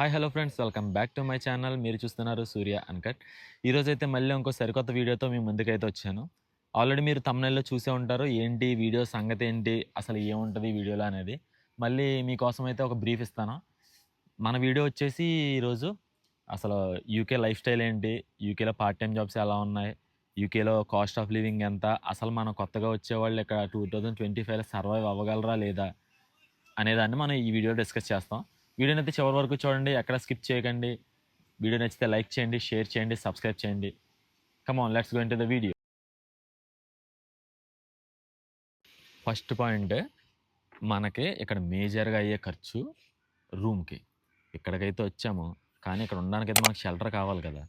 Hi hello friends welcome back to my channel మీరు చూస్తున్నారు సూర్య uncut ఈరోజు అయితే మళ్ళీ ఇంకో సరికొత్త వీడియోతో మీ ముందుకైతే వచ్చాను. ఆల్రెడీ మీరు తమిళలో చూసే ఉంటారు ఏంటి వీడియో సంగతి ఏంటి అసలు ఏముంటుంది వీడియోలో అనేది. మళ్ళీ మీకోసం అయితే ఒక బ్రీఫ్ ఇస్తాను. మన వీడియో వచ్చేసి ఈరోజు అసలు యూకే లైఫ్ స్టైల్ ఏంటి యూకేలో పార్ట్ టైం జాబ్స్ ఎలా ఉన్నాయి యూకేలో కాస్ట్ ఆఫ్ లివింగ్ ఎంత అసలు మనం కొత్తగా వచ్చేవాళ్ళు ఇక్కడ టూ థౌజండ్ ట్వంటీ ఫైవ్లో సర్వైవ్ అవ్వగలరా లేదా అనేదాన్ని మనం ఈ వీడియో డిస్కస్ చేస్తాం. వీడియో అయితే చివరి వరకు చూడండి ఎక్కడ స్కిప్ చేయకండి. వీడియో నచ్చితే లైక్ చేయండి షేర్ చేయండి సబ్స్క్రైబ్ చేయండి. Come on let's go into the video first point మనకి ఇక్కడ మేజర్గా అయ్యే ఖర్చు రూమ్కి ఇక్కడికైతే వచ్చాము కానీ ఇక్కడ ఉండడానికైతే మనకు షెల్టర్ కావాలి కదా.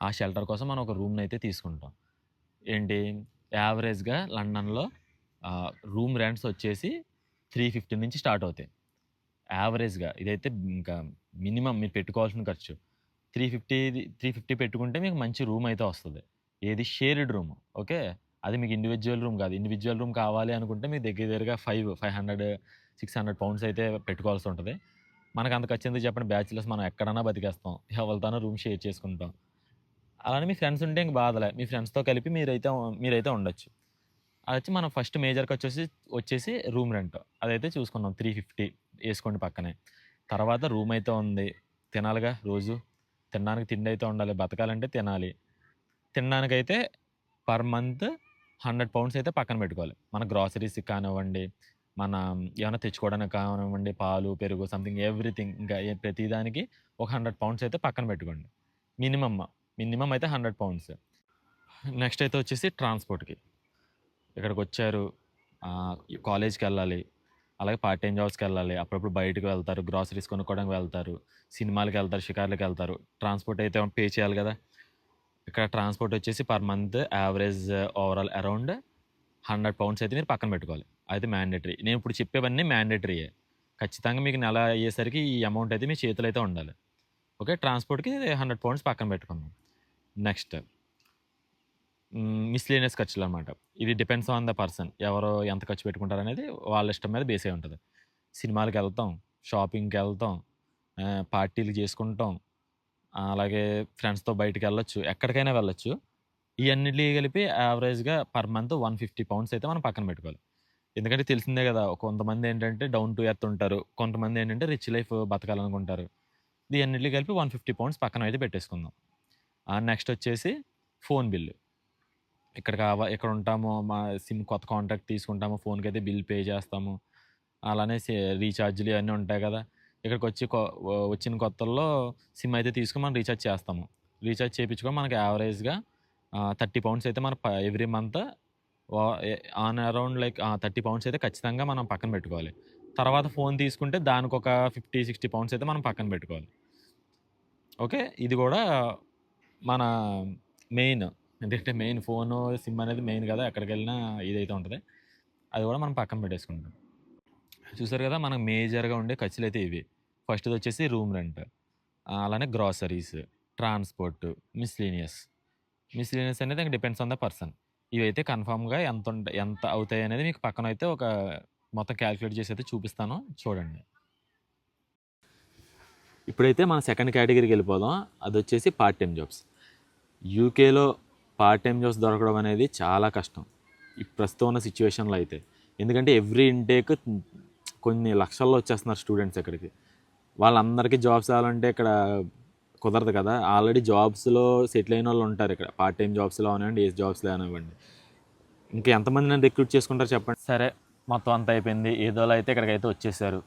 ఆ షెల్టర్ కోసం మనం ఒక రూమ్ని అయితే తీసుకుంటాం. ఏంటి? యావరేజ్గా లండన్లో రూమ్ రెంట్స్ వచ్చేసి త్రీ ఫిఫ్టీ నుంచి స్టార్ట్ అవుతాయి. యావరేజ్గా. ఇదైతే ఇంకా మినిమం మీరు పెట్టుకోవాల్సిన ఖర్చు. త్రీ ఫిఫ్టీ త్రీ ఫిఫ్టీ పెట్టుకుంటే మీకు మంచి రూమ్ అయితే వస్తుంది. ఏది షేర్డ్ రూమ్ ఓకే? అది మీకు ఇండివిజువల్ రూమ్ కాదు. ఇండివిజువల్ రూమ్ కావాలి అనుకుంటే మీకు దగ్గర దగ్గరగా five five hundred six hundred pounds అయితే పెట్టుకోవాల్సి ఉంటుంది. మనకు అంత ఖర్చు ఎందుకు చెప్పండి? బ్యాచులర్స్ మనం ఎక్కడన్నా బతికేస్తాం. ఎవరితోనో రూమ్ షేర్ చేసుకుంటాం. అలానే మీ ఫ్రెండ్స్ ఉంటే ఇంక బాధలే. మీ ఫ్రెండ్స్తో కలిపి మీరైతే మీరైతే ఉండొచ్చు. అది వచ్చి మనం ఫస్ట్ మేజర్కి వచ్చేసి వచ్చేసి రూమ్ రెంట్. అదైతే చూసుకున్నాం త్రీ ఫిఫ్టీ. వేసుకోండి పక్కనే. తర్వాత రూమ్ అయితే ఉంది. తినాలిగా రోజు. తినడానికి తిండి అయితే ఉండాలి. బతకాలంటే తినాలి. తినడానికైతే పర్ మంత్ హండ్రెడ్ పౌండ్స్ అయితే పక్కన పెట్టుకోవాలి. మన గ్రాసరీస్ కానివ్వండి మన ఏమైనా తెచ్చుకోవడానికి కానివ్వండి పాలు పెరుగు సంథింగ్ ఎవ్రీథింగ్ ఇంకా ప్రతిదానికి ఒక హండ్రెడ్ పౌండ్స్ అయితే పక్కన పెట్టుకోండి. మినిమమ్ మినిమం అయితే హండ్రెడ్ పౌండ్స్. నెక్స్ట్ అయితే వచ్చేసి ట్రాన్స్పోర్ట్కి. ఇక్కడికి వచ్చారు. కాలేజ్కి వెళ్ళాలి. అలాగే పార్ట్ టైం జాబ్స్కి వెళ్ళాలి. అప్పుడప్పుడు బయటకు వెళ్తారు గ్రాసరీస్ కొనుక్కోవడానికి వెళ్తారు సినిమాలకు వెళ్తారు షికార్లకు వెళ్తారు. ట్రాన్స్పోర్ట్ అయితే పే చేయాలి కదా! ఇక్కడ ట్రాన్స్పోర్ట్ వచ్చేసి per month average overall around hundred pounds అయితే మీరు పక్కన పెట్టుకోవాలి. అయితే మ్యాండేటరీ నేను ఇప్పుడు చెప్పేవన్నీ మ్యాండేటరీయే ఖచ్చితంగా మీకు నెల అయ్యేసరికి ఈ అమౌంట్ అయితే మీ చేతులు అయితే ఉండాలి. ఓకే? ట్రాన్స్పోర్ట్కి హండ్రెడ్ పౌండ్స్ పక్కన పెట్టుకున్నాం నెక్స్ట్ మిస్లీనియస్ ఖర్చులు అనమాట ఇది డిపెండ్స్ ఆన్ ద పర్సన్ ఎవరు ఎంత ఖర్చు పెట్టుకుంటారు అనేది వాళ్ళ ఇష్టం మీద బేస్ అయి ఉంటుంది. సినిమాలకు వెళ్తాం షాపింగ్కి వెళ్తాం పార్టీలు చేసుకుంటాం అలాగే ఫ్రెండ్స్తో బయటికి వెళ్ళొచ్చు ఎక్కడికైనా వెళ్ళొచ్చు. ఇవన్నిటి కలిపి యావరేజ్గా per month one fifty pounds అయితే మనం పక్కన పెట్టుకోవాలి. ఎందుకంటే తెలిసిందే కదా కొంతమంది ఏంటంటే డౌన్ టు ఎర్త్ ఉంటారు కొంతమంది ఏంటంటే రిచ్ లైఫ్ బతకాలనుకుంటారు. ఇది కలిపి వన్ ఫిఫ్టీ పౌండ్స్ పక్కన అయితే పెట్టేసుకుందాం. నెక్స్ట్ వచ్చేసి ఫోన్ బిల్లు ఇక్కడ కావా ఇక్కడ ఉంటాము మా సిమ్ కొత్త కాంటాక్ట్ తీసుకుంటాము ఫోన్కి అయితే బిల్ పే చేస్తాము. అలానే రీఛార్జ్లు ఇవన్నీ ఉంటాయి కదా. ఇక్కడికి వచ్చి కొ- వచ్చిన కొత్తల్లో సిమ్ అయితే తీసుకుని మనం రీఛార్జ్ చేస్తాము. రీఛార్జ్ చేయించుకొని మనకి యావరేజ్గా థర్టీ పౌండ్స్ అయితే మన every month on around like thirty pounds అయితే ఖచ్చితంగా మనం పక్కన పెట్టుకోవాలి. తర్వాత ఫోన్ తీసుకుంటే దానికి ఒక ఫిఫ్టీ సిక్స్టీ పౌండ్స్ అయితే మనం పక్కన పెట్టుకోవాలి. ఓకే? ఇది కూడా మన మెయిన్ ఎందుకంటే మెయిన్ ఫోను సిమ్ అనేది మెయిన్ కదా ఎక్కడికి వెళ్ళినా ఇదైతే ఉంటుంది. అది కూడా మనం పక్కన పెట్టేసుకుంటాం. చూసారు కదా మనకు మేజర్గా ఉండే ఖర్చులు అయితే ఇవి. ఫస్ట్ వచ్చేసి రూమ్ రెంట్ అలానే గ్రాసరీస్ ట్రాన్స్పోర్ట్ మిస్లీనియస్. మిస్లీనియస్ అనేది ఇంకా డిపెండ్స్ ఆన్ ద పర్సన్. ఇవైతే కన్ఫామ్గా ఎంత ఉంటాయి ఎంత అవుతాయి అనేది మీకు పక్కన అయితే ఒక మొత్తం క్యాలిక్యులేట్ చేసి అయితే చూపిస్తాను. చూడండి. ఇప్పుడైతే మన సెకండ్ కేటగిరీకి వెళ్ళిపోదాం. అది వచ్చేసి పార్ట్ టైం జాబ్స్. యూకేలో పార్ట్ టైం జాబ్స్ దొరకడం అనేది చాలా కష్టం. ఈ ప్రస్తుతం ఉన్న సిచ్యువేషన్లో అయితే. ఎందుకంటే ఎవ్రీ ఇంటేక్ కొన్ని లక్షల్లో వచ్చేస్తున్నారు స్టూడెంట్స్ ఇక్కడికి. వాళ్ళందరికీ జాబ్స్ రావాలంటే ఇక్కడ కుదరదు కదా. ఆల్రెడీ జాబ్స్లో సెటిల్ అయిన వాళ్ళు ఉంటారు ఇక్కడ. పార్ట్ టైం జాబ్స్లో అవనివ్వండి ఏ జాబ్స్లో అవనివ్వండి ఇంకా ఎంతమంది నన్ను రిక్రూట్ చేసుకుంటారు చెప్పండి? సరే మొత్తం అంత అయిపోయింది. ఏదోలో అయితే ఇక్కడికైతే వచ్చేసారు.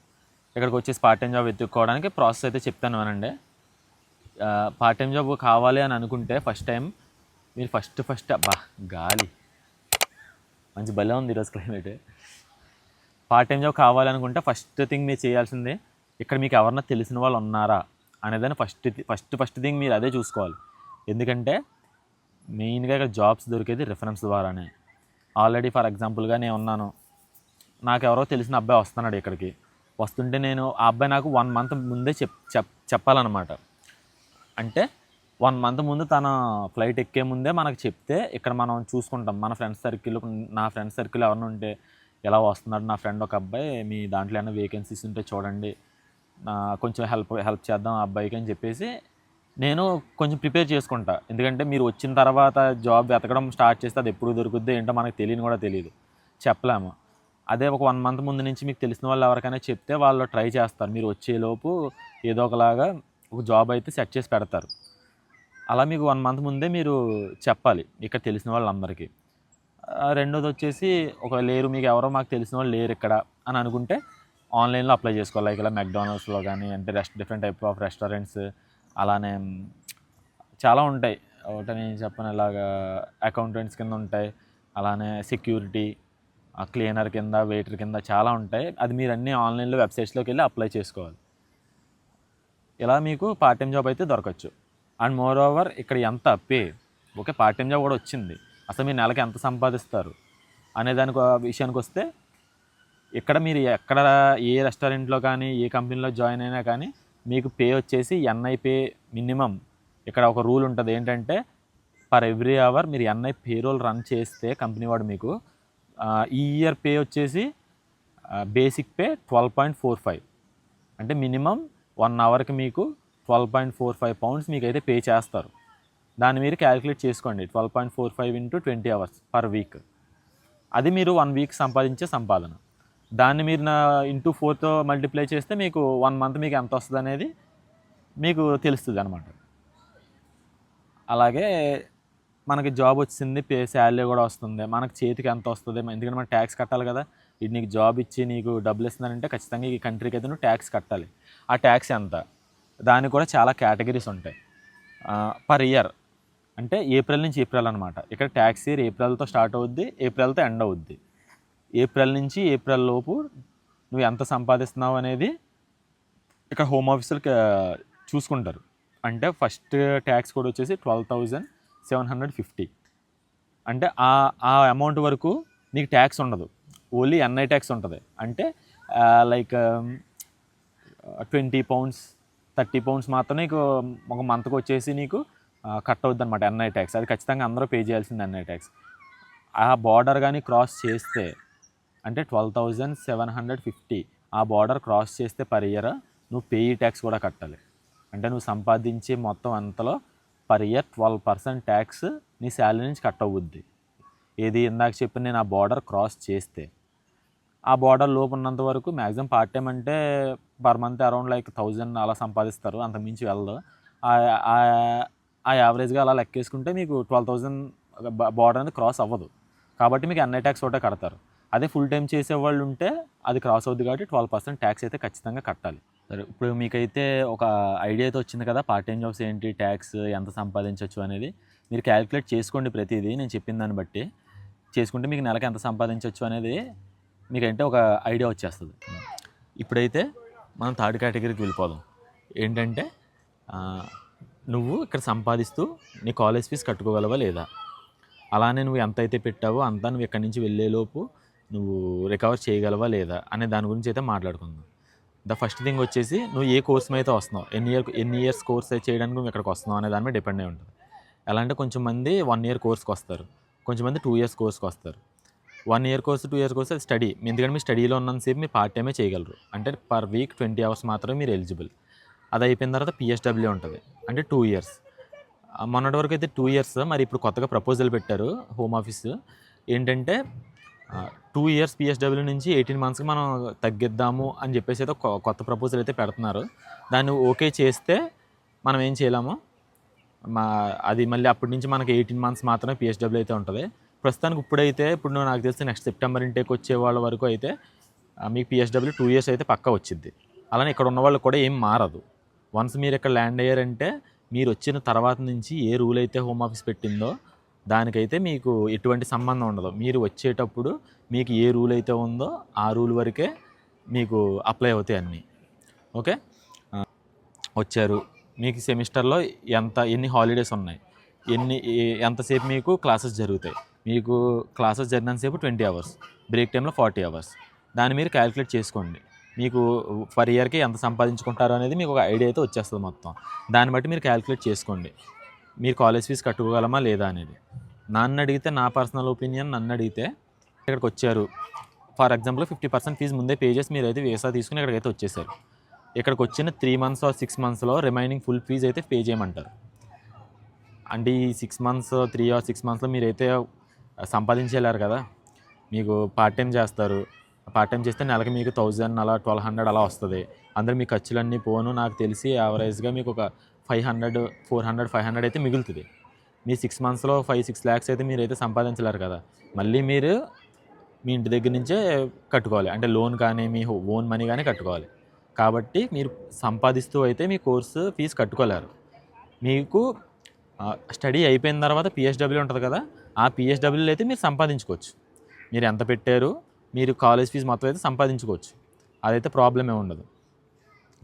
ఇక్కడికి వచ్చేసి పార్ట్ టైం జాబ్ వెతుక్కోవడానికి ప్రాసెస్ అయితే చెప్తాను అనండి పార్ట్ టైం జాబ్ కావాలి అని అనుకుంటే ఫస్ట్ టైం మీరు ఫస్ట్ ఫస్ట్ అబ్బా గాలి మంచి భలే ఉంది ఈరోజు క్లైమేట్ పార్ట్ టైం జాబ్ కావాలనుకుంటే ఫస్ట్ థింగ్ మీరు చేయాల్సిందే ఇక్కడ మీకు ఎవరన్నా తెలిసిన వాళ్ళు ఉన్నారా అనేదాన్ని ఫస్ట్ ఫస్ట్ ఫస్ట్ థింగ్ మీరు అదే చూసుకోవాలి. ఎందుకంటే మెయిన్గా ఇక్కడ జాబ్స్ దొరికేది రిఫరెన్స్ ద్వారానే. ఆల్రెడీ ఫర్ ఎగ్జాంపుల్గా నేను ఉన్నాను. నాకు ఎవరో తెలిసిన అబ్బాయి వస్తున్నాడు ఇక్కడికి. వస్తుంటే నేను ఆ అబ్బాయి నాకు వన్ మంత్ ముందే చెప్ చెప్ చెప్పాలన్నమాట. అంటే వన్ మంత్ ముందు తన ఫ్లైట్ ఎక్కే ముందే మనకు చెప్తే ఇక్కడ మనం చూసుకుంటాం మన ఫ్రెండ్స్ సర్కిల్ నా ఫ్రెండ్స్ సర్కిల్ ఎవరైనా ఉంటే ఎలా వస్తున్నాడు నా ఫ్రెండ్ ఒక అబ్బాయి మీ దాంట్లో ఏమైనా వేకెన్సీస్ ఉంటే చూడండి కొంచెం హెల్ప్ హెల్ప్ చేద్దాం ఆ అబ్బాయికి అని చెప్పేసి నేను కొంచెం ప్రిపేర్ చేసుకుంటా. ఎందుకంటే మీరు వచ్చిన తర్వాత జాబ్ వెతకడం స్టార్ట్ చేస్తే అది ఎప్పుడు దొరుకుద్ది ఏంటో మనకు తెలియని కూడా తెలియదు చెప్పలేము. అదే ఒక వన్ మంత్ ముందు నుంచి మీకు తెలిసిన వాళ్ళు ఎవరికైనా చెప్తే వాళ్ళు ట్రై చేస్తారు. మీరు వచ్చేలోపు ఏదో ఒకలాగా ఒక జాబ్ అయితే సెట్ చేసి పెడతారు. అలా మీకు వన్ మంత్ ముందే మీరు చెప్పాలి ఇక్కడ తెలిసిన వాళ్ళందరికీ. రెండోది వచ్చేసి ఒక లేరు మీకు ఎవరో మాకు తెలిసిన వాళ్ళు లేరు ఇక్కడ అని అనుకుంటే ఆన్లైన్లో అప్లై చేసుకోవాలి. లైక్ ఇలా మెక్డానల్డ్స్లో కానీ అంటే rest different type of restaurants అలానే చాలా ఉంటాయి. ఒకటి నేను చెప్పను ఇలాగా అకౌంటెంట్స్ కింద ఉంటాయి. అలానే సెక్యూరిటీ క్లీనర్ కింద వెయిటర్ కింద చాలా ఉంటాయి. అది మీరు అన్నీ ఆన్లైన్లో వెబ్సైట్స్లోకి వెళ్ళి అప్లై చేసుకోవాలి. ఇలా మీకు పార్ట్ టైం జాబ్ అయితే దొరకచ్చు. అండ్ మోర్ ఓవర్ ఇక్కడ ఎంత pay okay part time job కూడా వచ్చింది. అసలు మీరు నెలకి ఎంత సంపాదిస్తారు? అనే దానికి విషయానికి వస్తే ఇక్కడ మీరు ఎక్కడ ఏ రెస్టారెంట్లో కానీ ఏ కంపెనీలో జాయిన్ అయినా కానీ మీకు పే వచ్చేసి ఎన్ఐ పే మినిమం. ఇక్కడ ఒక రూల్ ఉంటుంది. ఏంటంటే పర్ ఎవ్రీ అవర్ మీరు ఎన్ఐ పేరోల్ రన్ చేస్తే కంపెనీ వాడు మీకు ఈ ఇయర్ పే వచ్చేసి basic pay twelve point four five. అంటే మినిమం వన్ అవర్కి మీకు twelve point four five pounds మీకు అయితే పే చేస్తారు. దాన్ని మీరు క్యాలిక్యులేట్ చేసుకోండి. Twelve point four five into twenty hours per week అది మీరు వన్ వీక్ సంపాదించే సంపాదన. దాన్ని మీరు నా ఇంటూ ఫోర్తో మల్టిప్లై చేస్తే మీకు వన్ మంత్ మీకు ఎంత వస్తుంది అనేది మీకు తెలుస్తుంది అనమాట అలాగే మనకి జాబ్ వచ్చింది పే శాలరీ కూడా వస్తుంది. మనకి చేతికి ఎంత వస్తుంది? ఎందుకంటే మనం ట్యాక్స్ కట్టాలి కదా. ఇది నీకు జాబ్ ఇచ్చి నీకు డబ్బులు ఇస్తున్నారంటే ఖచ్చితంగా ఈ కంట్రీకి అయితే నువ్వు ట్యాక్స్ కట్టాలి. ఆ ట్యాక్స్ ఎంత? దానికి కూడా చాలా కేటగిరీస్ ఉంటాయి. పర్ ఇయర్ అంటే ఏప్రిల్ నుంచి ఏప్రిల్ అనమాట ఇక్కడ ట్యాక్స్ ఇయర్ ఏప్రిల్తో స్టార్ట్ అవుద్ది ఏప్రిల్తో ఎండ్ అవుద్ది. ఏప్రిల్ నుంచి ఏప్రిల్ లోపు నువ్వు ఎంత సంపాదిస్తున్నావు అనేది ఇక్కడ హోమ్ ఆఫీసులు చూసుకుంటారు. అంటే ఫస్ట్ ట్యాక్స్ కూడా వచ్చేసి twelve thousand seven hundred fifty అంటే ఆ ఆ అమౌంట్ వరకు నీకు ట్యాక్స్ ఉండదు. ఓన్లీ ఎన్ఐ ట్యాక్స్ ఉంటుంది. అంటే like twenty pounds thirty pounds మాత్రం నీకు ఒక మంత్కి వచ్చేసి నీకు కట్ అవుద్ది అనమాట ఎన్ఐ ట్యాక్స్ అది ఖచ్చితంగా అందరూ పే చేయాల్సింది ఎన్ఐ ట్యాక్స్ ఆ బార్డర్ కానీ క్రాస్ చేస్తే అంటే twelve thousand seven hundred fifty ఆ బార్డర్ క్రాస్ చేస్తే పర్ ఇయర్ నువ్వు పేయి ట్యాక్స్ కూడా కట్టాలి. అంటే నువ్వు సంపాదించే మొత్తం అంతలో per year twelve percent tax నీ శాలరీ నుంచి కట్ అవుద్ది. ఏది ఇందాక చెప్పిన నేను ఆ బార్డర్ క్రాస్ చేస్తే. ఆ బార్డర్ లోపు ఉన్నంత వరకు మ్యాక్సిమం పార్ట్ టైం అంటే per month around like thousand అలా సంపాదిస్తారు. అంత మించి వెళ్ళదు. ఆ- యావరేజ్గా అలా లెక్కేసుకుంటే మీకు ట్వెల్వ్ థౌజండ్ బార్డర్ అనేది క్రాస్ అవ్వదు. కాబట్టి మీకు ఎన్ఐ ట్యాక్స్ ఒకటే కడతారు. అదే ఫుల్ టైం చేసే వాళ్ళు ఉంటే అది క్రాస్ అవుద్ది కాబట్టి ట్వెల్వ్ పర్సెంట్ ట్యాక్స్ అయితే ఖచ్చితంగా కట్టాలి. సరే ఇప్పుడు మీకైతే ఒక ఐడియా అయితే వచ్చింది కదా పార్ట్ టైం జాబ్స్ ఏంటి ట్యాక్స్ ఎంత సంపాదించవచ్చు అనేది. మీరు క్యాలిక్యులేట్ చేసుకోండి ప్రతిదీ. నేను చెప్పిన దాన్ని బట్టి. చేసుకుంటే మీకు నెలకు ఎంత సంపాదించవచ్చు అనేది మీకంటే ఒక ఐడియా వచ్చేస్తుంది. ఇప్పుడైతే మనం థర్డ్ కేటగిరీకి వెళ్ళిపోదాం. ఏంటంటే నువ్వు ఇక్కడ సంపాదిస్తూ నీ కాలేజ్ ఫీజు కట్టుకోగలవా లేదా? అలానే నువ్వు ఎంత అయితే పెట్టావో అంతా నువ్వు ఇక్కడి నుంచి వెళ్ళేలోపు నువ్వు రికవర్ చేయగలవా లేదా అనే దాని గురించి అయితే మాట్లాడుకుందాం. ద ఫస్ట్ థింగ్ వచ్చేసి నువ్వు ఏ కోర్స్ అయితే వస్తున్నావు? ఎన్ని ఇయర్ ఎన్ని ఇయర్స్ కోర్స్ చేయడానికి నువ్వు ఇక్కడికి వస్తున్నావు అనే దాని మీద డిపెండ్ అయి ఉంటుంది. ఎలా అంటే కొంచెం మంది వన్ ఇయర్ కోర్స్కి వస్తారు. కొంచెం మంది టూ ఇయర్స్ కోర్స్కి వస్తారు. One year course two year course అది స్టడీ. ఎందుకంటే మీ స్టడీలో ఉన్నంతసేపు మీరు పార్ట్ టైమే చేయగలరు. అంటే పర్ వీక్ ట్వంటీ అవర్స్ మాత్రమే మీరు ఎలిజిబుల్ అది అయిపోయిన తర్వాత పిఎస్డబ్ల్యూ ఉంటుంది. అంటే టూ ఇయర్స్ మొన్నటి వరకు అయితే టూ ఇయర్స్ మరి ఇప్పుడు కొత్తగా ప్రపోజల్ పెట్టారు హోమ్ ఆఫీస్ ఏంటంటే టూ ఇయర్స్ పిఎస్డబ్ల్యూ నుంచి ఎయిటీన్ మంత్స్కి మనం తగ్గిద్దాము అని చెప్పేసి అయితే కొ- కొత్త ప్రపోజల్ అయితే పెడుతున్నారు. దాన్ని ఓకే చేస్తే మనం ఏం చేయలేము? మా అది మళ్ళీ అప్పటి నుంచి మనకి ఎయిటీన్ మంత్స్ మాత్రమే పిఎస్డబ్ల్యూ అయితే ఉంటుంది. ప్రస్తుతానికి ఇప్పుడైతే ఇప్పుడు నాకు తెలిసి నెక్స్ట్ సెప్టెంబర్ ఇంటేకి వచ్చే వాళ్ళ వరకు అయితే మీకు పిఎస్డబ్ల్యూ టూ ఇయర్స్ అయితే పక్కా వచ్చింది అలానే ఇక్కడ ఉన్న వాళ్ళు కూడా ఏం మారదు. వన్స్ మీరు ఇక్కడ ల్యాండ్ అయ్యారంటే మీరు వచ్చిన తర్వాత నుంచి ఏ రూల్ అయితే హోమ్ ఆఫీస్ పెట్టిందో దానికైతే మీకు ఎటువంటి సంబంధం ఉండదు. మీరు వచ్చేటప్పుడు మీకు ఏ రూల్ అయితే ఉందో ఆ రూల్ వరకే మీకు అప్లై అవుతాయి అన్నీ. ఓకే వచ్చారు. మీకు సెమిస్టర్లో ఎంత ఎన్ని హాలిడేస్ ఉన్నాయి? ఎన్ని ఎంతసేపు మీకు క్లాసెస్ జరుగుతాయి? మీకు క్లాసెస్ జరిగినంతసేపు ట్వంటీ అవర్స్ బ్రేక్ టైంలో ఫార్టీ అవర్స్. దాన్ని మీరు క్యాలిక్యులేట్ చేసుకోండి. మీకు పర్ ఇయర్కి ఎంత సంపాదించుకుంటారు అనేది మీకు ఒక ఐడియా అయితే వచ్చేస్తుంది మొత్తం. దాన్ని బట్టి మీరు క్యాలిక్యులేట్ చేసుకోండి. మీరు కాలేజ్ ఫీజు కట్టుకోగలమా లేదా అనేది. నన్ను అడిగితే నా పర్సనల్ ఒపీనియన్ నన్ను అడిగితే ఇక్కడికి వచ్చారు. For example fifty percent fees ముందే పే చేసి మీరైతే వీసా తీసుకుని ఇక్కడికైతే వచ్చేసారు. ఇక్కడికి వచ్చిన త్రీ మంత్స్ ఆర్ సిక్స్ మంత్స్లో రిమైనింగ్ ఫుల్ ఫీజు అయితే పే చేయమంటారు. అంటే ఈ six months three or six మంత్స్లో మీరైతే సంపాదించేలారు కదా. మీకు పార్ట్ టైం చేస్తారు. పార్ట్ టైం చేస్తే నెలకి మీకు థౌజండ్ అలా ట్వెల్వ్ హండ్రెడ్ అలా వస్తుంది. అందరూ మీ ఖర్చులన్నీ పోను నాకు తెలిసి యావరేజ్గా మీకు ఒక five hundred four hundred five hundred అయితే మిగులుతుంది. మీ సిక్స్ మంత్స్లో ఫైవ్ సిక్స్ ల్యాక్స్ అయితే మీరు అయితే సంపాదించలేరు కదా. మళ్ళీ మీరు మీ ఇంటి దగ్గర నుంచే కట్టుకోవాలి. అంటే లోన్ కానీ మీ ఓన్ మనీ కానీ కట్టుకోవాలి. కాబట్టి మీరు సంపాదిస్తూ అయితే మీ కోర్సు ఫీజు కట్టుకోలేరు. మీకు స్టడీ అయిపోయిన తర్వాత పిహెచ్డబ్ల్యూ ఉంటుంది కదా. ఆ పిహెచ్డబ్ల్యూలు అయితే మీరు సంపాదించుకోవచ్చు. మీరు ఎంత పెట్టారు మీరు కాలేజ్ ఫీజు మొత్తం అయితే సంపాదించుకోవచ్చు. అదైతే ప్రాబ్లమే ఉండదు.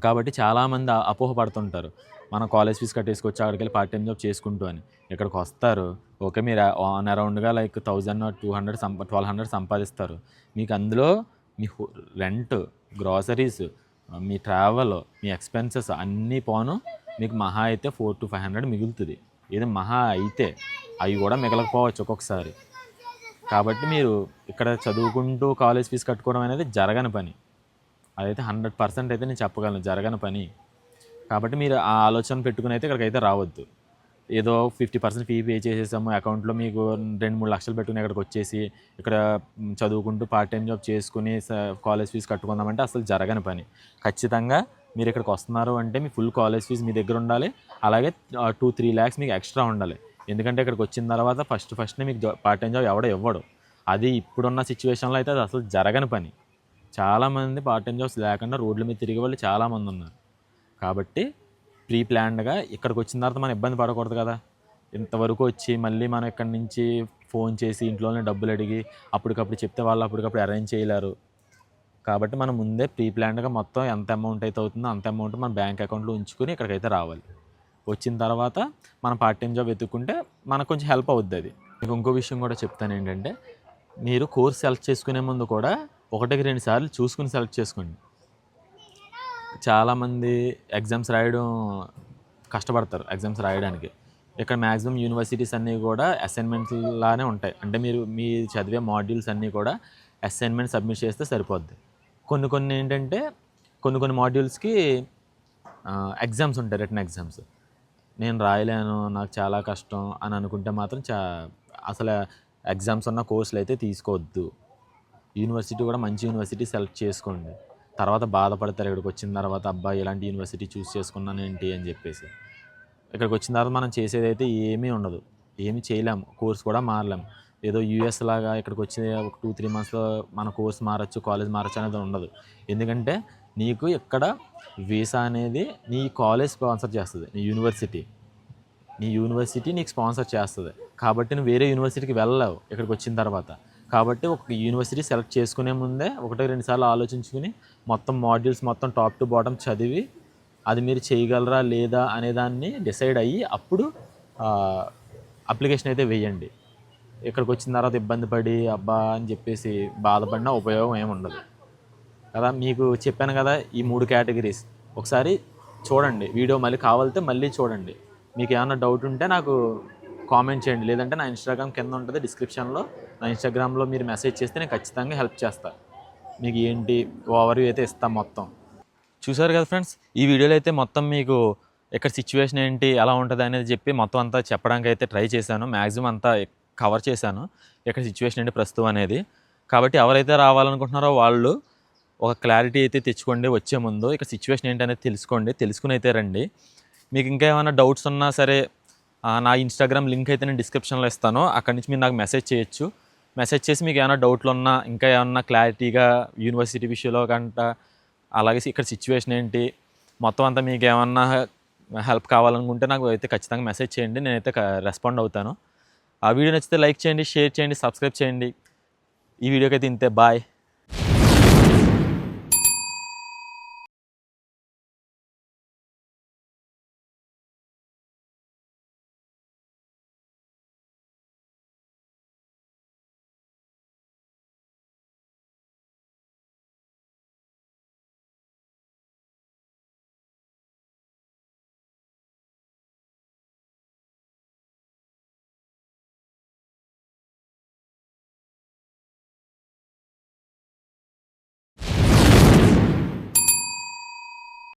కాబట్టి చాలామంది అపోహ పడుతుంటారు. మనం కాలేజ్ ఫీజు కట్టేసుకొచ్చి అక్కడికి వెళ్ళి పార్ట్ టైం జాబ్ చేసుకుంటూ అని. ఇక్కడికి వస్తారు. ఓకే మీరు on అరౌండ్గా like thousand two hundred some twelve hundred సంపాదిస్తారు. మీకు అందులో మీ రెంట్ గ్రాసరీస్ మీ ట్రావెల్ మీ ఎక్స్పెన్సెస్ అన్నీ పోను. మీకు మహా అయితే ఫోర్ టు ఫైవ్ హండ్రెడ్ మిగులుతుంది. ఇది మహా అయితే అవి కూడా మిగలకపోవచ్చు ఒక్కొక్కసారి. కాబట్టి మీరు ఇక్కడ చదువుకుంటూ కాలేజ్ ఫీజు కట్టుకోవడం అనేది జరగని పని. అదైతే హండ్రెడ్ పర్సెంట్ అయితే నేను చెప్పగలను జరగని పని. కాబట్టి మీరు ఆ ఆలోచన పెట్టుకుని అయితే ఇక్కడికి అయితే రావద్దు. ఏదో ఫిఫ్టీ పర్సెంట్ ఫీ పే చేసేసాము అకౌంట్లో మీకు రెండు మూడు లక్షలు పెట్టుకుని ఇక్కడికి వచ్చేసి ఇక్కడ చదువుకుంటూ పార్ట్ టైం జాబ్ చేసుకుని కాలేజ్ ఫీజు కట్టుకుందామంటే అసలు జరగని పని. ఖచ్చితంగా మీరు ఇక్కడికి వస్తున్నారు అంటే మీ ఫుల్ కాలేజ్ ఫీజు మీ దగ్గర ఉండాలి. అలాగే టూ త్రీ ల్యాక్స్ మీకు ఎక్స్ట్రా ఉండాలి. ఎందుకంటే ఇక్కడికి వచ్చిన తర్వాత ఫస్ట్ ఫస్ట్నే మీకు పార్ట్ టైం జాబ్ ఎవడో ఇవ్వడు. అది ఇప్పుడున్న సిచ్యువేషన్లో అయితే అది అసలు జరగని పని. చాలామంది పార్ట్ టైం జాబ్స్ లేకుండా రోడ్ల మీద తిరిగే వాళ్ళు చాలామంది ఉన్నారు. కాబట్టి ప్రీ ప్లాన్డ్గా ఇక్కడికి వచ్చిన తర్వాత మనం ఇబ్బంది పడకూడదు కదా. ఇంతవరకు వచ్చి మళ్ళీ మనం ఇక్కడి నుంచి ఫోన్ చేసి ఇంట్లోనే డబ్బులు అడిగి అప్పటికప్పుడు చెప్తే వాళ్ళు అప్పటికప్పుడు అరేంజ్ చేయలేరు. కాబట్టి మనం ముందే ప్రీ ప్లాన్డ్గా మొత్తం ఎంత అమౌంట్ అయితే అవుతుందో అంత అమౌంట్ మన బ్యాంక్ అకౌంట్లో ఉంచుకుని ఇక్కడికైతే రావాలి. వచ్చిన తర్వాత మనం పార్ట్ టైం జాబ్ వెతుక్కుంటే మనకు కొంచెం హెల్ప్ అవుద్ది అది. మీకు ఇంకో విషయం కూడా చెప్తాను ఏంటంటే మీరు కోర్స్ సెలెక్ట్ చేసుకునే ముందు కూడా ఒకటికి రెండు సార్లు చూసుకుని సెలెక్ట్ చేసుకోండి. చాలామంది ఎగ్జామ్స్ రాయడం కష్టపడతారు ఎగ్జామ్స్ రాయడానికి. ఇక్కడ మ్యాక్సిమం యూనివర్సిటీస్ అన్నీ కూడా అసైన్మెంట్స్ లానే ఉంటాయి. అంటే మీరు మీ చదివే మాడ్యూల్స్ అన్నీ కూడా అసైన్మెంట్ సబ్మిట్ చేస్తే సరిపోద్ది. కొన్ని కొన్ని ఏంటంటే కొన్ని కొన్ని మాడ్యూల్స్కి ఎగ్జామ్స్ ఉంటాయి రిటర్న్ ఎగ్జామ్స్ నేను రాయలేను నాకు చాలా కష్టం అని అనుకుంటే మాత్రం చా అసలు ఎగ్జామ్స్ ఉన్న కోర్సులు అయితే తీసుకోవద్దు. యూనివర్సిటీ కూడా మంచి యూనివర్సిటీ సెలెక్ట్ చేసుకోండి. తర్వాత బాధపడతారు ఇక్కడికి వచ్చిన తర్వాత అబ్బాయి ఇలాంటి యూనివర్సిటీ చూస్ చేసుకున్నాను ఏంటి? అని చెప్పేసి. ఇక్కడికి వచ్చిన తర్వాత మనం చేసేది అయితే ఏమీ ఉండదు. ఏమీ చేయలేము. కోర్స్ కూడా మారలేము. ఏదో యూఎస్ లాగా ఇక్కడికి వచ్చి ఒక టూ త్రీ మంత్స్లో మన కోర్స్ మారచ్చు కాలేజ్ మారచ్చు అనేది ఉండదు. ఎందుకంటే నీకు ఇక్కడ వీసా అనేది నీ కాలేజ్ స్పాన్సర్ చేస్తుంది నీ యూనివర్సిటీ నీ యూనివర్సిటీ నీకు స్పాన్సర్ చేస్తుంది. కాబట్టి నువ్వు వేరే యూనివర్సిటీకి వెళ్ళలేవు ఇక్కడికి వచ్చిన తర్వాత. కాబట్టి ఒక యూనివర్సిటీ సెలెక్ట్ చేసుకునే ముందే ఒకటి రెండు సార్లు ఆలోచించుకుని మొత్తం మాడ్యూల్స్ మొత్తం టాప్ టు బాటమ్ చదివి అది మీరు చేయగలరా లేదా అనే దాన్ని డిసైడ్ అయ్యి అప్పుడు అప్లికేషన్ అయితే వేయండి. ఇక్కడికి వచ్చిన తర్వాత ఇబ్బంది పడి అబ్బా అని చెప్పేసి బాధపడినా ఉపయోగం ఏమి ఉండదు. కదా మీకు చెప్పాను కదా ఈ మూడు కేటగిరీస్. ఒకసారి చూడండి వీడియో మళ్ళీ కావాలితే మళ్ళీ చూడండి. మీకు ఏమైనా డౌట్ ఉంటే నాకు కామెంట్ చేయండి. లేదంటే నా ఇన్స్టాగ్రామ్ కింద ఉంటుంది డిస్క్రిప్షన్లో. నా ఇన్స్టాగ్రామ్లో మీరు మెసేజ్ చేస్తే నేను ఖచ్చితంగా హెల్ప్ చేస్తాను మీకు ఏంటి ఓవర్వ్యూ అయితే ఇస్తాను మొత్తం. చూసారు కదా ఫ్రెండ్స్ ఈ వీడియోలో అయితే మొత్తం మీకు ఇక్కడ సిచ్యువేషన్ ఏంటి ఎలా ఉంటుంది అనేది చెప్పి మొత్తం అంతా చెప్పడానికి అయితే ట్రై చేశాను. మ్యాక్సిమం అంతా కవర్ చేశాను. ఇక్కడ సిచ్యువేషన్ ఏంటి ప్రస్తుతం అనేది. కాబట్టి ఎవరైతే రావాలనుకుంటున్నారో వాళ్ళు ఒక క్లారిటీ అయితే తెచ్చుకోండి వచ్చే ముందు. ఇక్కడ సిచ్యువేషన్ ఏంటి అనేది తెలుసుకోండి. తెలుసుకుని అయితే రండి. మీకు ఇంకా ఏమైనా డౌట్స్ ఉన్నా సరే నా ఇన్స్టాగ్రామ్ లింక్ అయితే నేను డిస్క్రిప్షన్లో ఇస్తాను. అక్కడి నుంచి మీరు నాకు మెసేజ్ చేయొచ్చు. మెసేజ్ చేసి మీకు ఏమైనా డౌట్లు ఉన్నా ఇంకా ఏమన్నా క్లారిటీగా యూనివర్సిటీ విషయంలో కంట అలాగే ఇక్కడ సిచ్యువేషన్ ఏంటి మొత్తం అంతా మీకు ఏమన్నా హెల్ప్ కావాలనుకుంటే నాకు అయితే ఖచ్చితంగా మెసేజ్ చేయండి. నేనైతే రెస్పాండ్ అవుతాను. ఆ వీడియో నచ్చితే లైక్ చేయండి షేర్ చేయండి సబ్స్క్రైబ్ చేయండి. ఈ వీడియోకి అయితే ఇంతే. బాయ్.